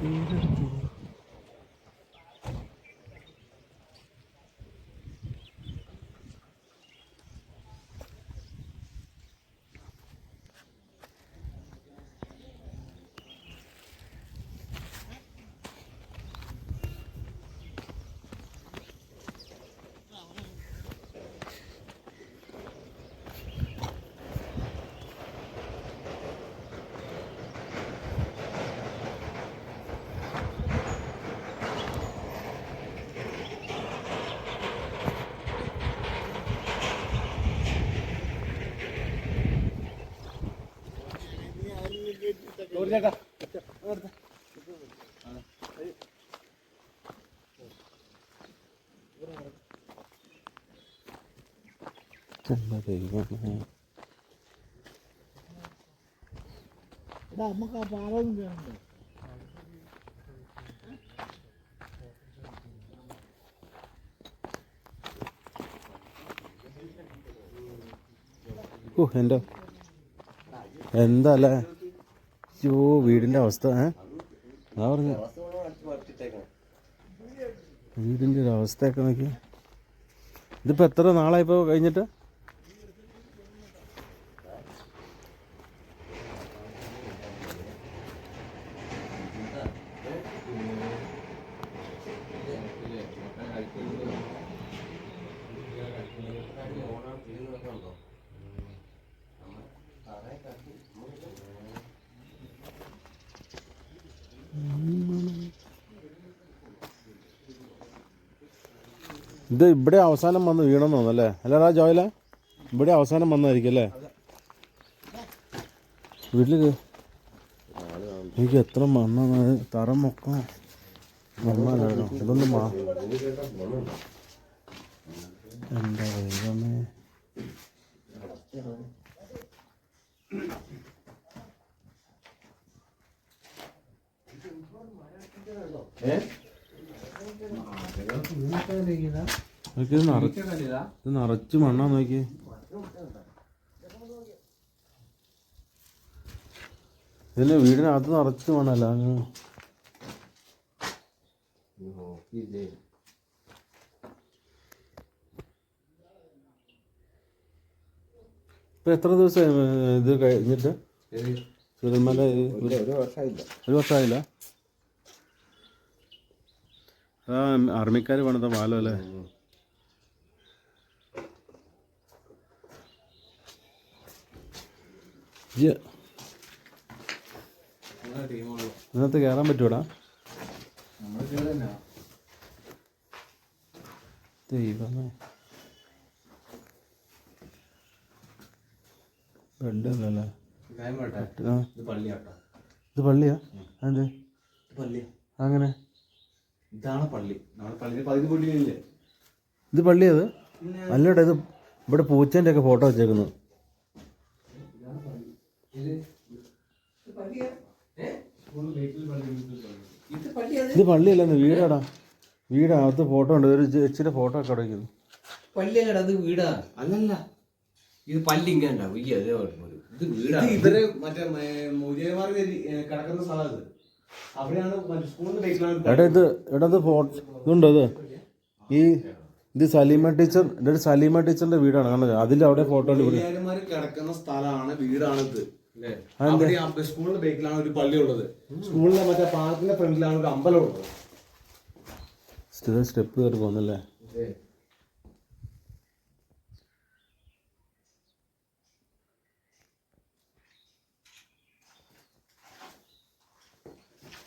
എന്താ നമുക്ക് ആ വേണ്ടേ ഓ എന്റെ എന്താ അല്ലേ? യോ വീടിന്റെ അവസ്ഥ അതാ പറഞ്ഞു. വീടിന്റെ ഒരു അവസ്ഥയൊക്കെ നോക്കി. ഇതിപ്പോൾ എത്ര നാളായിപ്പോൾ കഴിഞ്ഞിട്ട്? ഇത് ഇവിടെ അവസാനം വന്ന് വീണെന്ന് അല്ലടാ ജോയല? ഇവിടെ അവസാനം വന്നായിരിക്കും അല്ലേ? വീട്ടിൽ എനിക്ക് എത്ര മണ്ണാണ് തറ മൊക്കം മണ്ണാലായിരുന്നു ഇതൊന്നും മാ. എന്താ ദൈവമേ? നോക്കി ഇത് നിറച്ച് ഇത് നിറച്ച് മണ്ണാ നോക്കി ഇതിന് വീടിനകത്ത് നിറച്ച് മണ്ണല്ല അങ്ങ്. ഇപ്പൊ എത്ര ദിവസം ഇത് കഴിഞ്ഞിട്ട്? ഒരു വർഷമായില്ല. ഒരു വർഷമായില്ല? ആർമിക്കാർ പണിത പാലം അല്ലേ. ഇതിനകത്ത് കയറാൻ പറ്റൂടാ. ദൈവമേ. ബെഡ് അല്ലല്ലേ ഇത് പള്ളിയാ? അതെ ഇത് പള്ളിയാ. അങ്ങനെ? ഇതാണ് പള്ളി. നമ്മുടെ പള്ളിയിൽ പകുതി പള്ളിയില്ലേ ഇത് പള്ളി അത് അല്ലടാ ഇത് ഇവിടെ പൂച്ചേന്റെ ഒക്കെ ഫോട്ടോ വെച്ചേക്കുന്നു. ഇത് പള്ളിയല്ലെന്ന് വീടാടാ. വീടാ അകത്ത് ഫോട്ടോ ഉണ്ട്. ഒരു ചേച്ചിയുടെ ഫോട്ടോ ഒക്കെ അടയ്ക്കുന്നു പള്ളിയല്ലടാ അത് വീടാ. അല്ലല്ല. ഇത് പള്ളി ഇങ്ങനെ ഉണ്ടാവും അതേ. ഇത് വീടാ. ഇവർ മറ്റേ കിടക്കുന്ന സ്ഥലം എടാ ഇത് എടാ ഇത് ഫോട്ടോ ഇതുണ്ടോ ഇത്? ഈ ഇത് സലീമ ടീച്ചർ സലീമ ടീച്ചറിന്റെ വീടാണ് കാരണം അതിൽ അവിടെ ഫോട്ടോ കിടക്കുന്ന സ്ഥലമാണ് വീടാണിത്. സ്കൂളിന്റെ ബേക്കിലാണ് ഒരു പള്ളി ഉള്ളത്. സ്കൂളിന്റെ മറ്റേ പാർക്കിന്റെ ഫ്രണ്ടിലാണ് ഒരു അമ്പലം ഉള്ളത്. സ്റ്റെപ്പ് കയറി പോകുന്നല്ലേ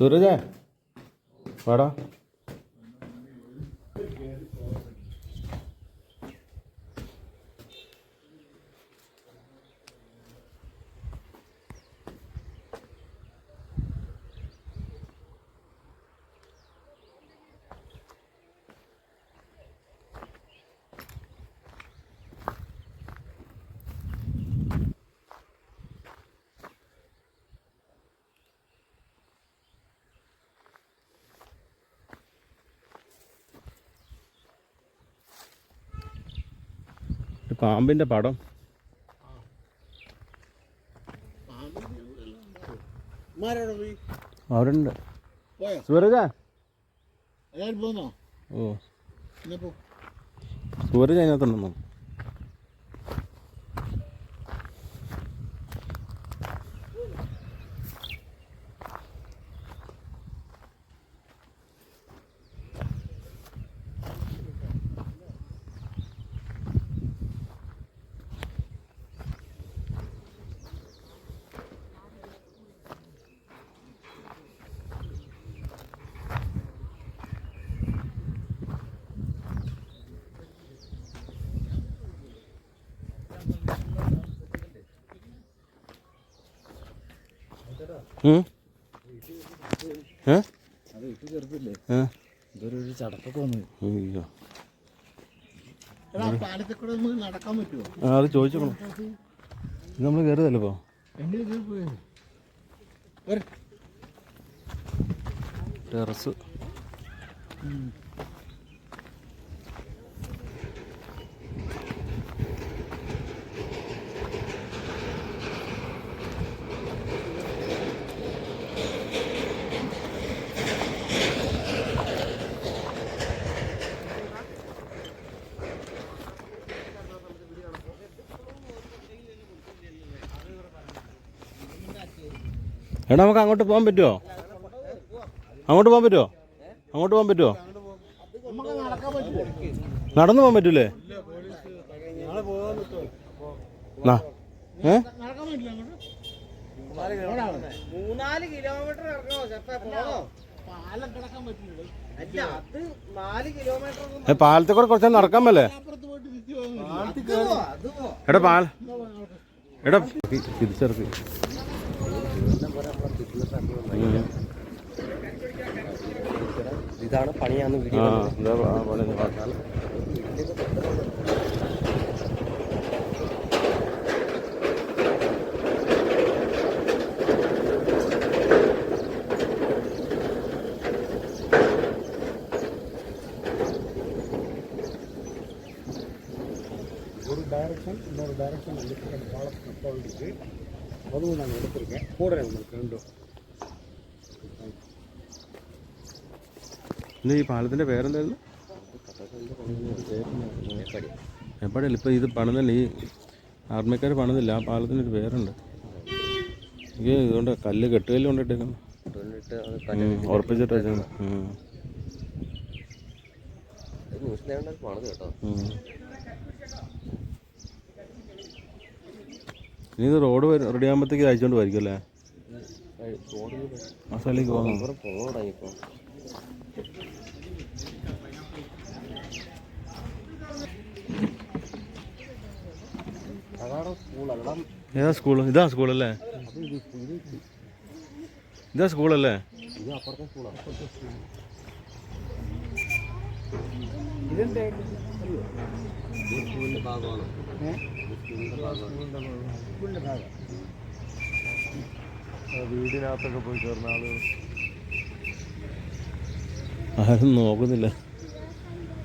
सूरज है? पढ़ा। പാമ്പിന്റെ പടം. അവരുണ്ട്. സൂരജ? ഓ. സൂരജ് അതിനകത്തുണ്ടെന്നോ ഉം? ഏ? അത് ഇട്ട് ചെറുപ്പില്ലേ ഏ? ഇതൊരു ഒരു ചടപ്പൊക്കെ വന്നു അയ്യോ എടാ പാലത്തിൽ കൂടെ നമുക്ക് നടക്കാൻ പറ്റുമോ ആ അത് ചോദിച്ചോക്കണം. ചോദിച്ചോളൂ നമ്മൾ കയറിയതല്ലേ ഇപ്പോൾ ടെറസ്. എടാ നമുക്ക് അങ്ങോട്ട് പോകാൻ പറ്റുമോ അങ്ങോട്ട് പോകാൻ പറ്റുമോ അങ്ങോട്ട് പോകാൻ പറ്റുമോ നമുക്ക് നടക്കാൻ പറ്റുമോ നടന്നു പോകാൻ പറ്റൂലേ? ഏ? നടക്കാൻ പറ്റില്ല അങ്ങോട്ട് മൂന്നാൽ കിലോമീറ്റർ ഇറങ്ങണോ? ചെപ്പ പോണോ? പാലം കിടക്കാൻ പറ്റില്ല അല്ല അത് നാല് കിലോമീറ്റർ ഒന്നും ഏ, പാലത്തിൽ കൂടെ കുറച്ച് നടക്കാൻ മേലേ? അപ്പുറത്ത് പോയിട്ട് തിരിച്ചു പോകാൻ അത് പോ, അത് എടാ പാൽ. എടാ തിരിച്ചിറക്കി ഇതാണ് പണിയാന്ന് ആ എന്താ ആ, പണി ഒന്ന് കാ- ஒரு டைரக்ஷன் இன்னொரு டைரக்ஷன் எடுத்து அந்த பாலத்தை நட்ட வேண்டியது அதுவும் நாங்கள் எடுத்திருக்கேன் போடுறேன் உங்களுக்கு ரெண்டும் ഇത് ഈ പാലത്തിന്റെ പേരെന്തായിരുന്നു എപ്പോഴല്ല ഇപ്പൊ ഇത് പണിതല്ല ഈ ആർമിക്കാർ പണിതില്ല ആ പാലത്തിന് ഒരു പേരുണ്ട് എനിക്ക് ഇതുകൊണ്ട് കല്ല് കെട്ടുകല്ല് കൊണ്ടിട്ടേക്കുന്നു ഉറപ്പിച്ചിട്ട് വെച്ചാണ് പണിത് കേട്ടോ ഇനി ഇത് റോഡ് റെഡി ആകുമ്പോഴത്തേക്ക് അയച്ചുകൊണ്ട് വരിക്കും അല്ലേ ആ സ്ഥലത്തേക്ക് പോകാം. ഏതാ സ്കൂൾ ഇതാ സ്കൂളല്ലേ? ഇതാ സ്കൂളല്ലേ? ഇത് അപ്പുറത്തെ സ്കൂളാണ് ഇതെന്താ സ്കൂളിന്റെ ഭാഗമാണ് വീടിനകത്തൊക്കെ പോയി ചേർന്ന ആളുകൾ ആരും നോക്കുന്നില്ല.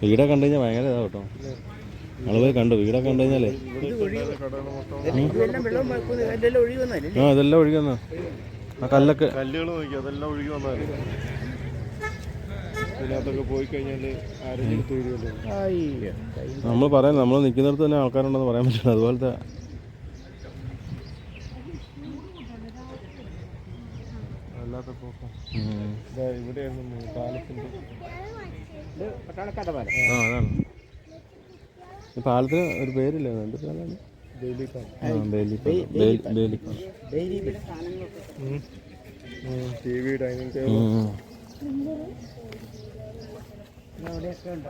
വീടൊക്കെ കണ്ടു കഴിഞ്ഞാൽ ഭയങ്കര ഇതാ കേട്ടോ. ആൾ പോയി കണ്ടു വീടൊക്കെ കണ്ടു കഴിഞ്ഞാലേ. ആ ഇതെല്ലാം ഒഴുകുന്ന ആ കല്ലൊക്കെ കല്ലുകൾ നോക്കി അതെല്ലാം ഒഴുകി വന്നാൽ ഇതിനകത്തൊക്കെ പോയി കഴിഞ്ഞാൽ ആരെങ്കിലും തീരുമല്ലോ നമ്മൾ പറയാം നമ്മൾ നിൽക്കുന്നിടത്ത് തന്നെ ആൾക്കാരുണ്ടെന്ന് പറയാൻ പറ്റില്ല. അതുപോലത്തെ അല്ലാത്ത പോക്കം. ഇവിടെയായിരുന്നു ആ അതാണ്. പാലത്തിന് ഒരു പേരില്ല? എന്ത് പേരാണ്? ഡെയിലി കാണും ആ ബേലി പാലം. ബേലി ബേലി പാലം. Daily T V dining table. അവിടെയൊക്കെ ഉണ്ട്.